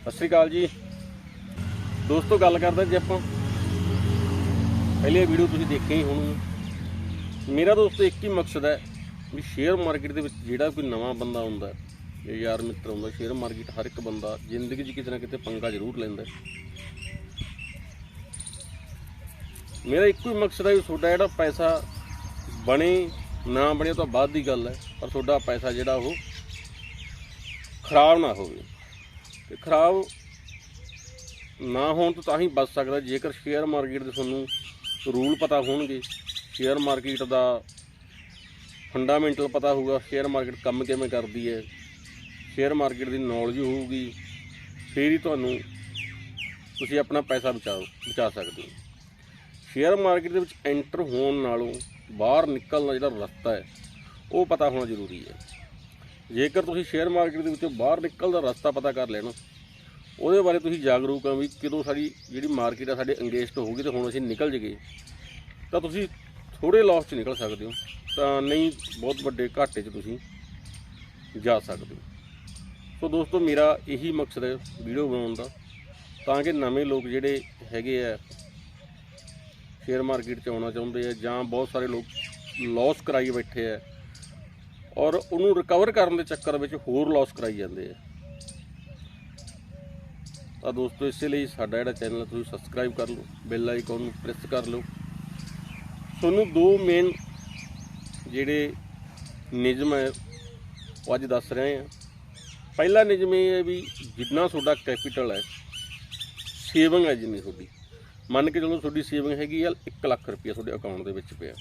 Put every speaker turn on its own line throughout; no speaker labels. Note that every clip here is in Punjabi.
ਸਤਿ ਸ਼੍ਰੀ ਅਕਾਲ ਜੀ। ਦੋਸਤੋ, ਗੱਲ ਕਰਦੇ ਜੇ ਆਪਾਂ। ਪਹਿਲੇ ਵੀਡੀਓ ਤੁਸੀਂ ਦੇਖੇ ਹੀ। ਹੋਣਗੇ ਮੇਰਾ ਦੋਸਤੋ ਇੱਕ ਹੀ ਮਕਸਦ ਹੈ ਵੀ ਸ਼ੇਅਰ ਮਾਰਕੀਟ ਦੇ ਵਿੱਚ ਜਿਹੜਾ ਕੋਈ ਨਵਾਂ ਬੰਦਾ ਹੁੰਦਾ ਜਾਂ ਯਾਰ ਮਿੱਤਰ ਹੁੰਦਾ ਸ਼ੇਅਰ ਮਾਰਕੀਟ ਹਰ ਇੱਕ ਬੰਦਾ ਜ਼ਿੰਦਗੀ 'ਚ ਕਿਤੇ ਨਾ ਕਿਤੇ ਪੰਗਾ ਜ਼ਰੂਰ ਲੈਂਦਾ ਮੇਰਾ ਇੱਕੋ ਹੀ ਮਕਸਦ ਹੈ ਵੀ ਤੁਹਾਡਾ ਜਿਹੜਾ ਪੈਸਾ ਬਣੇ, ਨਾ ਬਣੇ ਤਾਂ ਬਾਅਦ ਦੀ ਗੱਲ ਹੈ, ਪਰ ਤੁਹਾਡਾ ਪੈਸਾ ਜਿਹੜਾ ਉਹ ਖਰਾਬ ਨਾ ਹੋਵੇ। ਤੇ ਖਰਾਬ ਨਾ ਹੋਣ ਤੋਂ ਤਾਂ ਹੀ ਬਚ ਸਕਦਾ। ਜੇਕਰ ਸ਼ੇਅਰ ਮਾਰਕੀਟ ਦੇ ਤੁਹਾਨੂੰ ਰੂਲ ਪਤਾ ਹੋਣਗੇ ਸ਼ੇਅਰ ਮਾਰਕੀਟ ਦਾ ਫੰਡਾਮੈਂਟਲ ਪਤਾ ਹੋਊਗਾ ਸ਼ੇਅਰ ਮਾਰਕੀਟ ਕੰਮ ਕਿਵੇਂ ਕਰਦੀ ਹੈ ਸ਼ੇਅਰ ਮਾਰਕੀਟ ਦੀ ਨੌਲੇਜ ਹੋਊਗੀ, ਫਿਰ ਹੀ ਤੁਹਾਨੂੰ ਤੁਸੀਂ ਆਪਣਾ ਪੈਸਾ ਬਚਾਓ ਬਚਾ ਸਕਦੇ ਹੋ। ਸ਼ੇਅਰ ਮਾਰਕੀਟ ਦੇ ਵਿੱਚ ਐਂਟਰ ਹੋਣ ਨਾਲੋਂ ਬਾਹਰ ਨਿਕਲਣ ਦਾ ਜਿਹੜਾ ਰਸਤਾ ਹੈ, ਉਹ ਪਤਾ ਹੋਣਾ ਜ਼ਰੂਰੀ ਹੈ। ਜੇਕਰ ਤੁਸੀਂ ਸ਼ੇਅਰ ਮਾਰਕੀਟ ਦੇ ਵਿੱਚੋਂ ਬਾਹਰ ਨਿਕਲਣ ਦਾ ਰਸਤਾ ਪਤਾ ਕਰ ਲੈਣਾ, ਉਹਦੇ ਬਾਰੇ ਤੁਸੀਂ ਜਾਗਰੂਕ ਆ ਵੀ ਕਦੋਂ ਸਾਡੀ ਜਿਹੜੀ ਮਾਰਕੀਟ ਆ ਸਾਡੇ ਅੰਗੇਜਡ ਹੋਊਗੀ ਤੇ ਹੁਣ ਅਸੀਂ ਨਿਕਲ ਜਗੇ ਤਾਂ ਤੁਸੀਂ ਥੋੜੇ ਲਾਸ 'ਚ ਨਿਕਲ ਸਕਦੇ ਹੋ, ਤਾਂ ਨਹੀਂ ਬਹੁਤ ਵੱਡੇ ਘਾਟੇ 'ਚ ਤੁਸੀਂ ਜਾ ਸਕਦੇ ਹੋ। ਸੋ ਦੋਸਤੋ, ਮੇਰਾ ਇਹੀ ਮਕਸਦ ਹੈ ਵੀਡੀਓ ਬਣਾਉਣ ਦਾ, ਤਾਂ ਕਿ ਨਵੇਂ ਲੋਕ ਜਿਹੜੇ ਹੈਗੇ ਆ, ਸ਼ੇਅਰ ਮਾਰਕੀਟ 'ਚ ਆਉਣਾ ਚਾਹੁੰਦੇ ਆ ਜਾਂ ਬਹੁਤ ਸਾਰੇ ਲੋਕ ਲਾਸ ਕਰਾਈ ਬੈਠੇ ਆ ਔਰ ਉਹਨੂੰ ਰਿਕਵਰ ਕਰਨ ਦੇ ਚੱਕਰ ਵਿੱਚ ਹੋਰ ਲਾਸ ਕਰਾਈ ਜਾਂਦੇ ਆ। ਤਾਂ ਦੋਸਤੋ, ਇਸੇ ਲਈ ਸਾਡਾ ਜਿਹੜਾ ਚੈਨਲ ਤੁਸੀਂ ਸਬਸਕ੍ਰਾਈਬ ਕਰ ਲਓ ਬੈਲ ਆਈਕਨ ਨੂੰ ਪ੍ਰੈਸ ਕਰ ਲਓ। ਤੁਹਾਨੂੰ ਦੋ ਮੇਨ ਜਿਹੜੇ ਨਿਯਮ ਹੈ, ਉਹ ਅੱਜ ਦੱਸ ਰਹੇ ਹਾਂ। ਪਹਿਲਾ ਨਿਯਮ ਇਹ ਹੈ ਵੀ ਜਿੰਨਾ ਤੁਹਾਡਾ ਕੈਪੀਟਲ ਹੈ ਸੇਵਿੰਗ ਹੈ ਜਿੰਨੀ ਤੁਹਾਡੀ। ਮੰਨ ਕੇ ਚਲੋ ਤੁਹਾਡੀ ਸੇਵਿੰਗ ਹੈਗੀ ਆ 1 ਲੱਖ ਰੁਪਏ ਤੁਹਾਡੇ ਅਕਾਊਂਟ ਦੇ ਵਿੱਚ ਪਿਆ।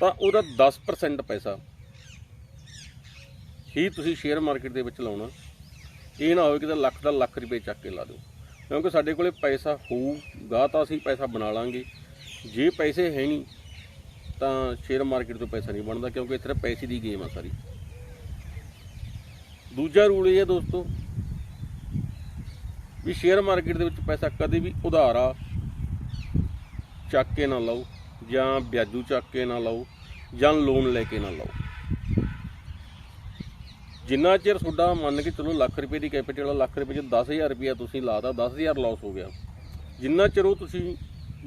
ਤਾਂ ਉਹਦਾ 10% ਪੈਸਾ ਹੀ ਤੁਸੀਂ ਸ਼ੇਅਰ ਮਾਰਕੀਟ ਦੇ ਵਿੱਚ ਲਾਉਣਾ, ਇਹ ਨਾ ਹੋਵੇ ਕਿ ਤਾਂ ਲੱਖ ਦਾ ਲੱਖ ਰੁਪਏ ਚੱਕ ਕੇ ਲਾ ਦਿਓ। ਕਿਉਂਕਿ ਸਾਡੇ ਕੋਲੇ ਪੈਸਾ ਹੋਊਗਾ ਤਾਂ ਅਸੀਂ ਪੈਸਾ ਬਣਾ ਲਾਂਗੇ। ਜੇ ਪੈਸੇ ਹੈ ਨਹੀਂ, ਤਾਂ ਸ਼ੇਅਰ ਮਾਰਕੀਟ ਤੋਂ ਪੈਸਾ ਨਹੀਂ ਬਣਦਾ, ਕਿਉਂਕਿ ਇੱਥੇ ਤਾਂ ਪੈਸੇ ਦੀ ਗੇਮ ਆ ਸਾਰੀ। ਦੂਜਾ ਰੂਲ ਇਹ ਹੈ ਦੋਸਤੋ, ਵੀ ਸ਼ੇਅਰ ਮਾਰਕੀਟ ਦੇ ਵਿੱਚ ਪੈਸਾ ਕਦੇ ਵੀ ਉਧਾਰਾ ਚੱਕ ਕੇ ਨਾ ਲਾਓ, ਜਾਂ ਵਿਆਜੂ ਚੱਕ ਕੇ ਨਾ ਲਾਓ, ਜਾਂ ਲੋਨ ਲੈ ਕੇ ਨਾ ਲਾਓ। ਜਿੰਨਾ ਚਿਰ ਤੁਹਾਡਾ ਮੰਨ ਕੇ ਚਲੋ ਲੱਖ ਰੁਪਏ ਦੀ ਕੈਪੀਟਲ ਆ, ਲੱਖ ਰੁਪਏ ਚ 10000 ਰੁਪਏ ਤੁਸੀਂ ਲਾਤਾ 10000 ਲਾਸ ਹੋ ਗਿਆ। ਜਿੰਨਾ ਚਿਰ ਉਹ ਤੁਸੀਂ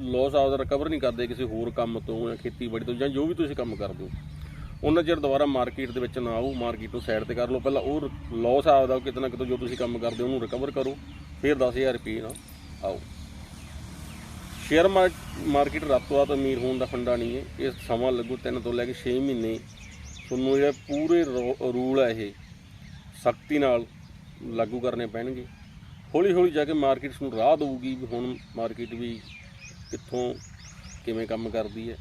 ਲਾਸ ਆਪਦਾ ਰਿਕਵਰ ਨਹੀਂ ਕਰਦੇ ਕਿਸੇ ਹੋਰ ਕੰਮ ਤੋਂ ਜਾਂ ਖੇਤੀਬਾੜੀ ਤੋਂ ਜਾਂ ਜੋ ਵੀ ਤੁਸੀਂ ਕੰਮ ਕਰਦੇ ਹੋ, ਉਹਨਾਂ ਚਿਰ ਦੁਬਾਰਾ ਮਾਰਕੀਟ ਦੇ ਵਿੱਚ ਨਾ ਆਓ ਮਾਰਕੀਟ ਤੋਂ ਸਾਈਡ ਤੇ ਕਰ ਲਓ। ਪਹਿਲਾਂ ਉਹ ਲਾਸ ਆਪਦਾ ਕਿਤੇ ਨਾ ਕਿਤੇ ਜੋ ਤੁਸੀਂ ਕੰਮ ਕਰਦੇ ਉਹਨੂੰ ਰਿਕਵਰ ਕਰੋ, ਫਿਰ 10000 ਰੁਪਏ ਨਾਲ ਆਓ। ਸ਼ੇਅਰ ਮਾਰਕੀਟ ਰਾਤੋਂ ਰਾਤ ਅਮੀਰ ਹੋਣ ਦਾ ਫੰਡਾ ਨਹੀਂ ਹੈ। ਇਹ ਸਮਾਂ ਲੱਗੂ ਤਿੰਨ ਤੋਂ ਲੈ ਕੇ 6 ਮਹੀਨੇ। ਤੁਹਾਨੂੰ ਜਿਹੜੇ ਪੂਰੇ ਰੂਲ ਹੈ ਇਹ। ਸਖਤੀ ਨਾਲ ਲਾਗੂ ਕਰਨੇ ਪੈਣਗੇ। ਹੌਲੀ ਹੌਲੀ ਜਾ ਕੇ ਮਾਰਕੀਟਸ ਨੂੰ ਰਾਹ ਦਊਗੀ ਵੀ ਹੁਣ ਮਾਰਕੀਟ ਵੀ ਕਿੱਥੋਂ ਕਿਵੇਂ ਕੰਮ ਕਰਦੀ ਹੈ।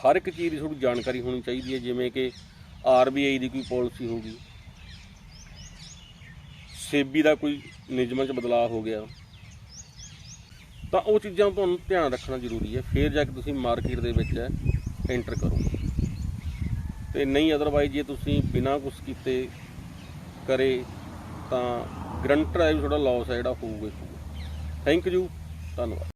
ਹਰ ਇੱਕ ਚੀਜ਼ ਦੀ ਥੋੜੀ ਜਾਣਕਾਰੀ ਹੋਣੀ ਚਾਹੀਦੀ ਹੈ, ਜਿਵੇਂ ਕਿ ਆਰਬੀਆਈ ਦੀ ਕੋਈ ਪਾਲਿਸੀ ਹੋਗੀ ਸੇਬੀ ਦਾ ਕੋਈ ਨਿਯਮਾਂ 'ਚ ਬਦਲਾਅ ਹੋ ਗਿਆ। ਤਾਂ ਉਹ ਚੀਜ਼ਾਂ ਤੁਹਾਨੂੰ ਧਿਆਨ ਰੱਖਣਾ ਜ਼ਰੂਰੀ ਹੈ। ਫਿਰ ਜਾ ਕੇ ਤੁਸੀਂ ਮਾਰਕੀਟ ਦੇ ਵਿੱਚ ਐਂਟਰ ਕਰੋ। ਤੇ ਨਹੀਂ ਅਦਰਵਾਈਜ਼ ਜੇ ਤੁਸੀਂ ਬਿਨਾਂ ਕੁਝ ਕੀਤੇ ਕਰੇ ਤਾਂ ਗਰੰਟਰ ਹੈ ਵੀ ਤੁਹਾਡਾ ਲਾਸ ਹੈ ਜਿਹੜਾ ਹੋਊਗਾ ਹੋਊਗਾ। ਥੈਂਕ ਯੂ ਧੰਨਵਾਦ।